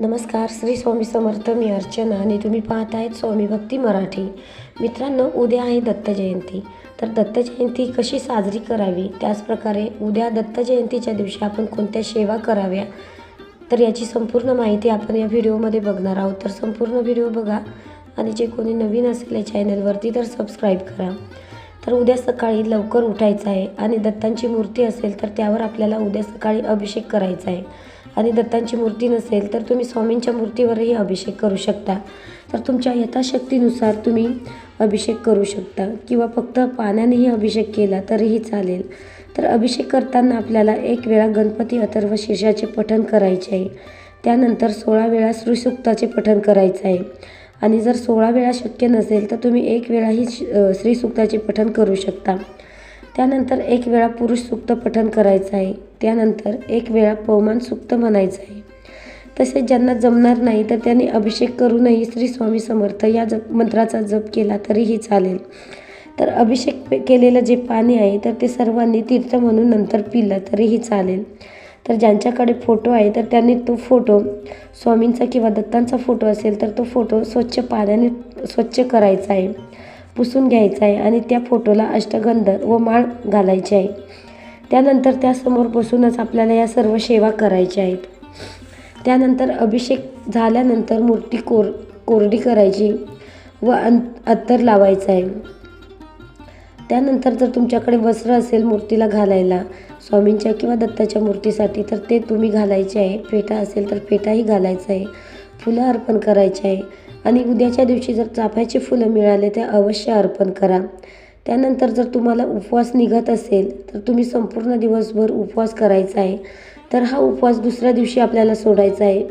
नमस्कार श्री स्वामी समर्थ मी अर्चना आणि तुम्ही पाहत आहेत स्वामी भक्ती मराठी. मित्रांनो उद्या आहे दत्त जयंती. तर दत्त जयंती कशी साजरी करावी? त्याचप्रकारे उद्या दत्त जयंतीच्या दिवशी आपण कोणत्या सेवा कराव्या? तर याची संपूर्ण माहिती आपण या व्हिडिओमध्ये बघणार आहोत. तर संपूर्ण व्हिडिओ बघा आणि जे कोणी नवीन असेल या चॅनलवरती तर सबस्क्राईब करा. तर उद्या सकाळी लवकर उठायचं आहे आणि दत्तांची मूर्ती असेल तर त्यावर आपल्याला उद्या सकाळी अभिषेक करायचा आहे. आणि दत्तांची मूर्ती नसेल तर तुम्ही स्वामींच्या मूर्तीवरही अभिषेक करू शकता. तर तुमच्या यथाशक्तीनुसार तुम्ही अभिषेक करू शकता किंवा फक्त पाण्यानेही अभिषेक केला तरीही चालेल. तर अभिषेक करताना आपल्याला एक वेळा गणपती अथर्व शीर्षाचे पठण करायचे आहे. त्यानंतर सोळा वेळा श्रीसुक्ताचे पठण करायचं आहे. आणि जर सोळा वेळा शक्य नसेल तर तुम्ही एक वेळाही श्रीसुक्ताचे पठण करू शकता. त्यानंतर एक वेळा पुरुष सुक्त पठन करायचं आहे. त्यानंतर एक वेळा पवमान सुक्त म्हणायचं आहे. तसेच ज्यांना जमणार नाही तर त्यांनी अभिषेक करूनही श्री स्वामी समर्थ या जप मंत्राचा जप केला तरीही चालेल. तर अभिषेक केलेलं जे पाणी आहे तर ते सर्वांनी तीर्थ म्हणून नंतर पिलं तरीही चालेल. तर ज्यांच्याकडे फोटो आहे तर त्यांनी तो फोटो स्वामींचा किंवा दत्तांचा फोटो असेल तर तो फोटो स्वच्छ पाण्याने स्वच्छ करायचा आहे. पुसून घ्यायचा आहे आणि त्या फोटोला अष्टगंध व माळ घालायची आहे त्यानंतर त्यासमोर बसूनच आपल्याला या सर्व सेवा करायच्या आहेत त्यानंतर अभिषेक झाल्यानंतर मूर्ती कोर कोरडी करायची व अं अत्तर लावायचं आहे त्यानंतर जर तुमच्याकडे वस्त्र असेल मूर्तीला घालायला स्वामींच्या किंवा दत्ताच्या मूर्तीसाठी तर ते तुम्ही घालायचे आहे फेटा असेल तर फेटाही घालायचा आहे फुलं अर्पण करायचे आहे आणि उद्याच्या दिवशी जर चाफ्याची फुलं मिळाले ते अवश्य अर्पण करा. त्यानंतर जर तुम्हाला उपवास निघत असेल तर तुम्ही संपूर्ण दिवसभर उपवास करायचा आहे. तर हा उपवास दुसऱ्या दिवशी आपल्याला सोडायचा आहे.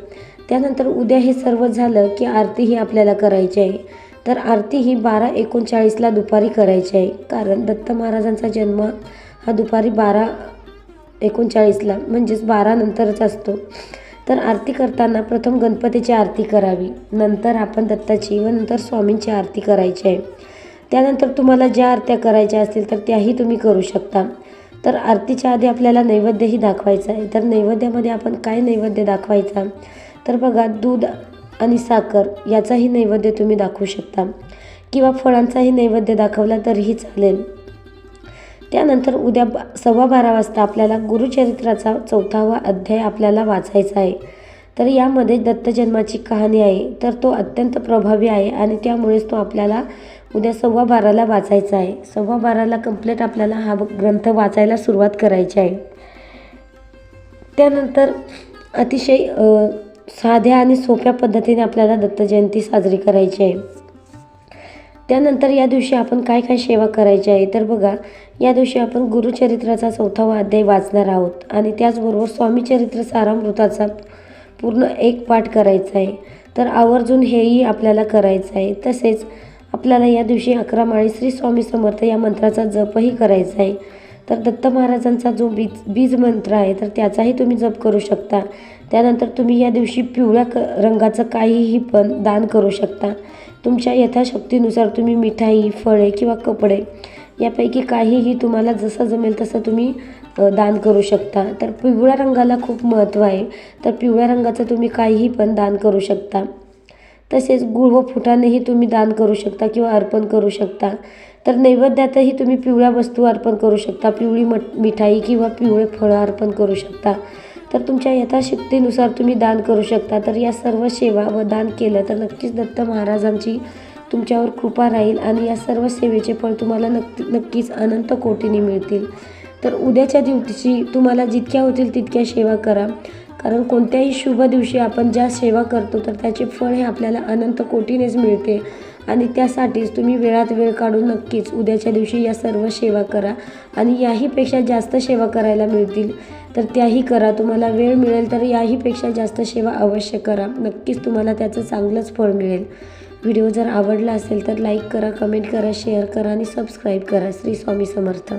त्यानंतर उद्या हे सर्व झालं की आरती ही आपल्याला करायची आहे. तर आरती ही बारा एकोणचाळीसला दुपारी करायची आहे. कारण दत्त महाराजांचा जन्म हा दुपारी बारा एकोणचाळीसला म्हणजेच बारानंतरच असतो. तर आरती करताना प्रथम गणपतीची आरती करावी. नंतर आपण दत्ताची व नंतर स्वामींची आरती करायची आहे. त्यानंतर तुम्हाला ज्या आरत्या करायच्या असतील तर त्याही तुम्ही करू शकता. तर आरतीच्या आधी आपल्याला नैवेद्यही दाखवायचा आहे. तर नैवेद्यामध्ये आपण काय नैवेद्य दाखवायचा? तर बघा दूध आणि साखर याचाही नैवेद्य तुम्ही दाखवू शकता. किंवा फळांचाही नैवेद्य दाखवला तरीही चालेल. त्यानंतर उद्या बा सव्वा बारा वाजता आपल्याला गुरुचरित्राचा चौथावा अध्याय आपल्याला वाचायचा आहे. तर यामध्ये दत्तजन्माची कहाणी आहे. तर तो अत्यंत प्रभावी आहे आणि त्यामुळेच तो आपल्याला उद्या सव्वा बाराला वाचायचा आहे. सव्वा बाराला कंप्लीट आपल्याला हा ग्रंथ वाचायला सुरुवात करायची आहे. त्यानंतर अतिशय साध्या आणि सोप्या पद्धतीने आपल्याला दत्तजयंती साजरी करायची आहे. त्यानंतर या दिवशी आपण काय काय सेवा करायची आहे तर बघा या दिवशी आपण गुरुचरित्राचा चौथावा अध्याय वाचणार आहोत. आणि त्याचबरोबर स्वामीचरित्र सारामृताचा पूर्ण एक पाठ करायचा आहे. तर आवर्जून हेही आपल्याला करायचं आहे. तसेच आपल्याला या दिवशी अकरा माळी श्री स्वामी समर्थ या मंत्राचा जपही करायचा आहे. तर दत्त महाराजांचा जो बीज बीज मंत्र आहे तर त्याचाही तुम्ही जप करू शकता. त्यानंतर तुम्ही या दिवशी पिवळ्या क रंगाचं काहीही पण दान करू शकता. तुमच्या यथाशक्तीनुसार तुम्ही मिठाई फळे किंवा कपडे यापैकी काहीही तुम्हाला जसं जमेल तसं तुम्ही दान करू शकता. तर पिवळ्या रंगाला खूप महत्त्व आहे. तर पिवळ्या रंगाचं तुम्ही काहीही पण दान करू शकता. तसेच गुळ व फुटानेही तुम्ही दान करू शकता किंवा अर्पण करू शकता. तर नैवेद्यातही तुम्ही पिवळ्या वस्तू अर्पण करू शकता पिवळी मठ मिठाई किंवा पिवळे फळं अर्पण करू शकता. तर तुमच्या यथाशक्तीनुसार तुम्ही दान करू शकता. तर या सर्व सेवा व दान केलं तर नक्कीच दत्त महाराजांची तुमच्यावर कृपा राहील आणि या सर्व सेवेचे फळ तुम्हाला नक्की नक्कीच अनंत कोटीने मिळतील. तर उद्याच्या दिवशी तुम्हाला जितक्या होतील तितक्या सेवा करा. कारण कोणत्याही शुभ दिवशी आपण ज्या सेवा करतो तर त्याचे फळ हे आपल्याला अनंत कोटीनेच मिळते. आणि त्यासाठीच तुम्ही वेळात वेळ काढून नक्कीच उद्याच्या दिवशी या सर्व सेवा करा. आणि याहीपेक्षा जास्त सेवा करायला मिळतील तर त्याही करा. तुम्हाला वेळ मिळेल तर याहीपेक्षा जास्त सेवा अवश्य करा. नक्कीच तुम्हाला त्याचं चांगलंच फळ मिळेल. व्हिडिओ जर आवडला असेल तर लाईक करा कमेंट करा शेअर करा आणि सबस्क्राईब करा. श्री स्वामी समर्थ.